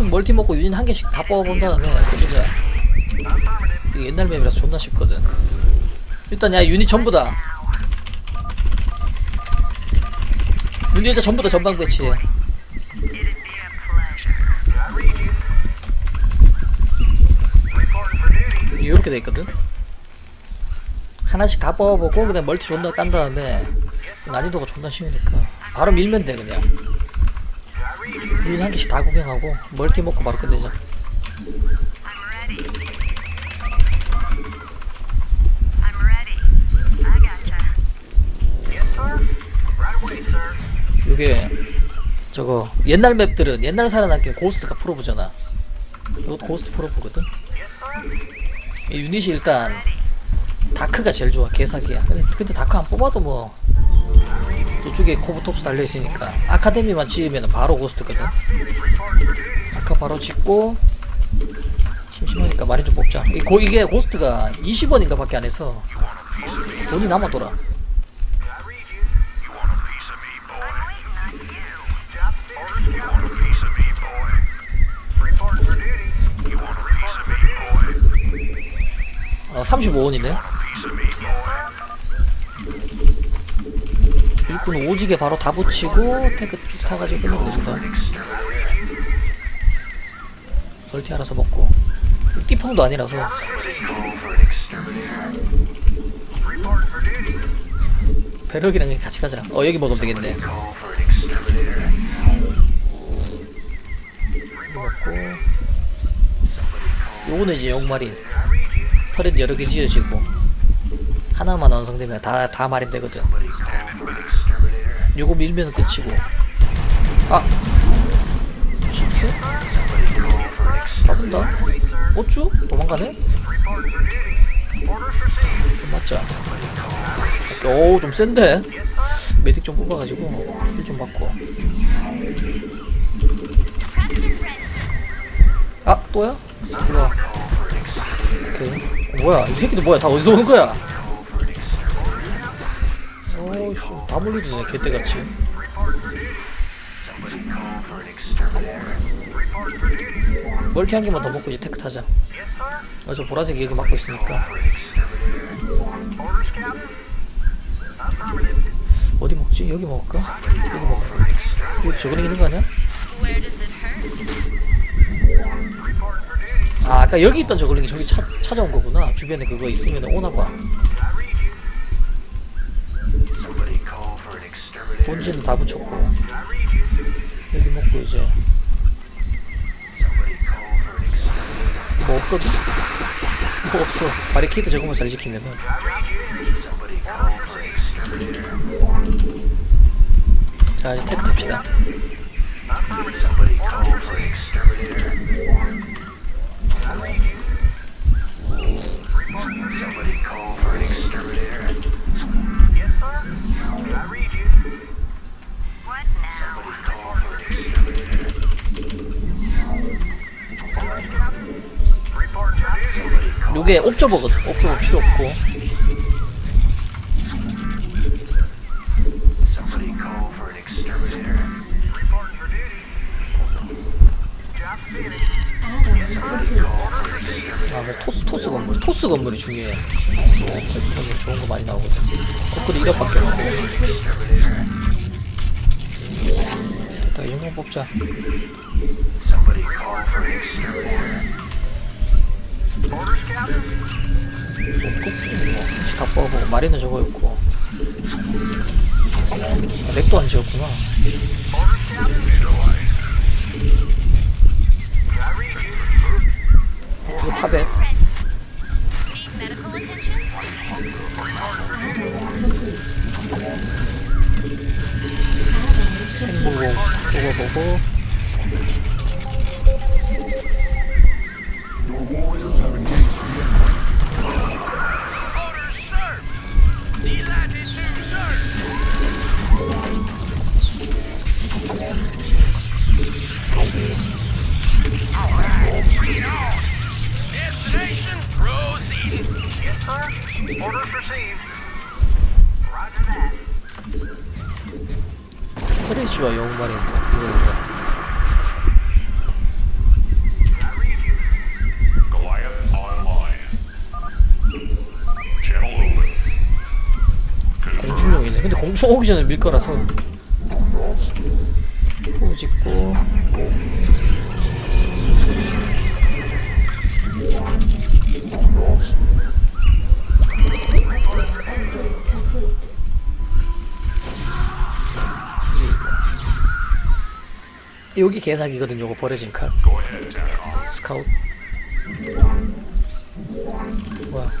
대충 멀티 먹고 유닛 한 개씩 다 뽑아본 다음에 그러자 이게 옛날 맵이라서 존나 쉽거든. 일단 야 유닛 전부 다. 유닛 일단 전부 다 전방 배치해. 이렇게 돼 있거든? 하나씩 다 뽑아보고 그다음 멀티 존나 깐 다음에 난이도가 존나 쉬우니까 바로 밀면 돼 그냥 유닛 한 개씩 다 구경하고 멀티 먹고 바로 끝내자. 이게 저거 옛날 맵들은 옛날 살아남긴 고스트가 프로브잖아. 이것도 고스트 프로브거든? 이 유닛이 일단 다크가 제일 좋아 개사기야. 근데, 근데 다크 안 뽑아도 뭐 저쪽에 코브톱스 달려있으니까 아카데미만 지으면 바로 고스트거든. 아카 바로 짓고 심심하니까 마린 좀 뽑자. 이 고, 이게 고스트가 20원인가 밖에 안 해서 돈이 남아돌아 어, 35원이네. 일꾼 오지게 바로 다 붙이고 태그 쭉 타가지고 끝내면 됩니다. 멀티 알아서 먹고 띠펑도 아니라서 배럭이랑 같이 가자. 어 여기 먹으면 되겠네. 먹고 요거는 이제 용마린 터렛 여러 개 지어지고 하나만 완성되면 다 다 마린 되거든. 요거 밀면 끝이고. 아, 실수? 잡은다. 어쭈? 도망가네? 좀 맞자. 오, 좀 센데? 메딕 좀 뽑아가지고 힐 좀 받고. 아, 또야? 일로와. 오케이. 뭐야, 이 새끼들 뭐야? 다 어디서 오는 거야? 오씨, 다 몰려드네, 개떼같이. 멀티 한 개만 더 먹고 이제 테크 타자. 아, 저 보라색이 여기 막고 있으니까. 어디 먹지? 여기 먹을까? 여기 먹어. 여기 저거는 있는 거 아니야? 아, 아까 여기 있던 저글링이 저기 차, 찾아온 거구나. 주변에 그거 있으면 오나 봐. 본진은 다 붙였고. 여기 먹고 이제. 뭐 없거든? 뭐 없어. 바리케이트 저거만 잘 지키면은. 자, 이제 테크 탑시다. 요게 옵저버거든. 옵저버 필요 없고. 아, 뭐 토스, 토스 건물. 토스 건물이 중요해. 어, 토스 건물 좋은 거 많이 나오거든. 코크도 1억밖에 없고. 이 정도 뽑자. 다 뽑아보고. 마리는 저거 있고. 아, 렉도 안 지었구나. 이거 팝에. 트레쉬와 영웅만의 이거입니다. 공중용이네. 근데 공중 오기 전에 밀 거라서. 포 짓고. 여기 개사기거든 요거 버려진 칼. 스카웃. 뭐야?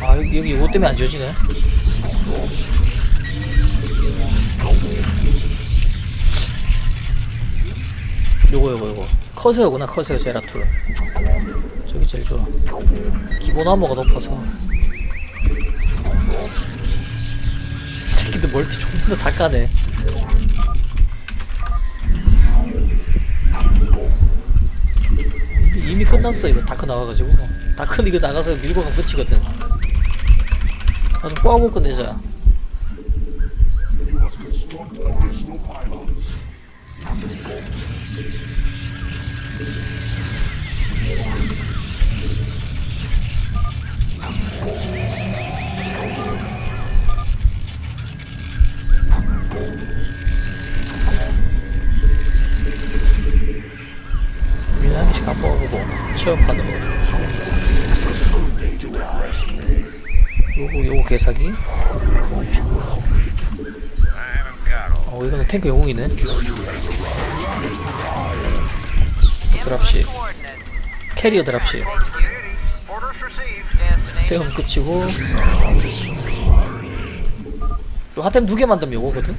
아 여기, 여기 이거 때문에 안 지워지네. 요거 요거 요거. 커세어구나 커세어 제라툴. 저기 제일 좋아. 기본 암호가 높아서. 이 새끼들 멀티 존나 다 까네 이미- 끝났어 이거 다크 나와가지고. 다크는 이거 나가서 밀고 가면 끝이거든. 나좀 뽑아보고 끝내자 뽑아보고 체험판으로 요거 요거 개사기? 어 이거는 탱크 영웅이네. 드랍십 캐리어 received. 태움 끝이고. 요 하템 두 개 만들면 요거거든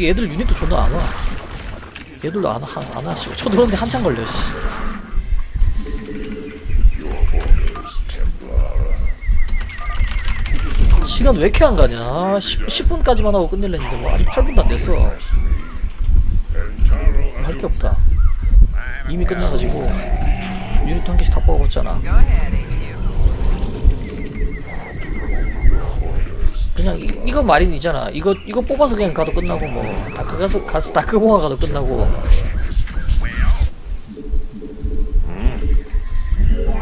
이게 얘들 유닛도 존나 안 와 얘들도 안와 안와 씨 쳐들어오는데 한참 걸려 씨. 시간 왜 이렇게 안 가냐? 10, 10분까지만 하고 끝낼랬는데 뭐 아직 8분도 안 됐어. 할게 없다. 이미 끝나가지고 유닛 한 개씩 다 뽑아봤잖아 그냥 이, 이거 마린이잖아. 이거 이거 뽑아서 그냥 가도 끝나고 뭐. 다크 가서 가서 다크 모아 가도 끝나고.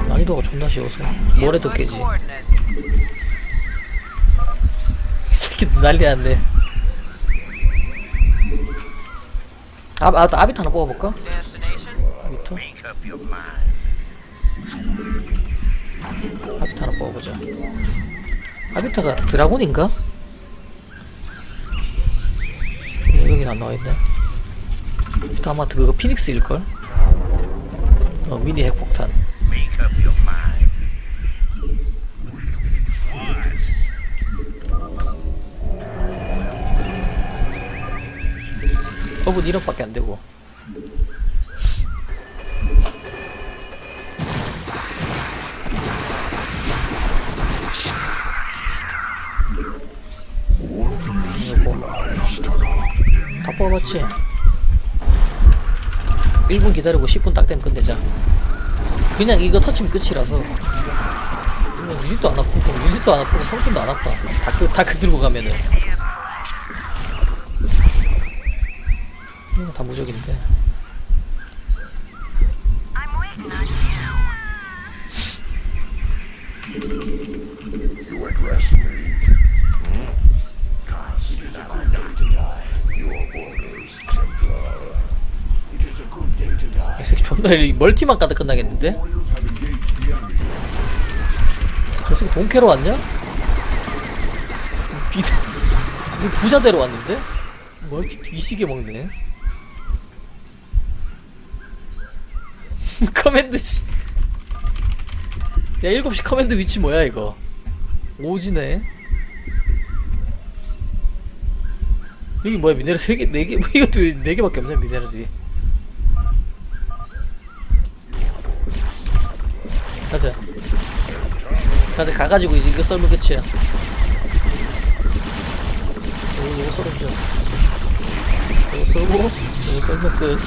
난이도가 존나 쉬워서 뭐래도 깨지. 이 새끼들 난리 났네. 아, 아, 아비타 하나 뽑아볼까? 아비타? 아비타 하나 뽑아보자 아비타가 드라곤인가? 여긴 안 나와있네 아비타 아마 그거 피닉스일걸? 어 미니 핵폭탄 허분 1억밖에 안 되고 다 뽑아봤지? 1분 기다리고 10분 딱 되면 끝내자. 그냥 이거 터치면 끝이라서. 뭐 유닛도 안 아프고 유닛도 안 아프고 성분도 안 아파. 다크 다크 들고 가면은. 이거 다 무적인데. You. You address 이 멀티만 까도 끝나겠는데? 저 새끼 동캐로 왔냐? 비도 저 새끼 부자대로 왔는데? 멀티 뒤시게 먹네 커맨드 씨. 야 7시 커맨드 위치 뭐야 이거 오지네 여기 뭐야 미네랄 3개 4개 뭐 이것도 왜 4개밖에 없냐 미네랄이 가자. 가자 가가지고 이제 이거 썰면 끝이야. 이거 썰어주자. 이거 썰고 이거 썰면 끝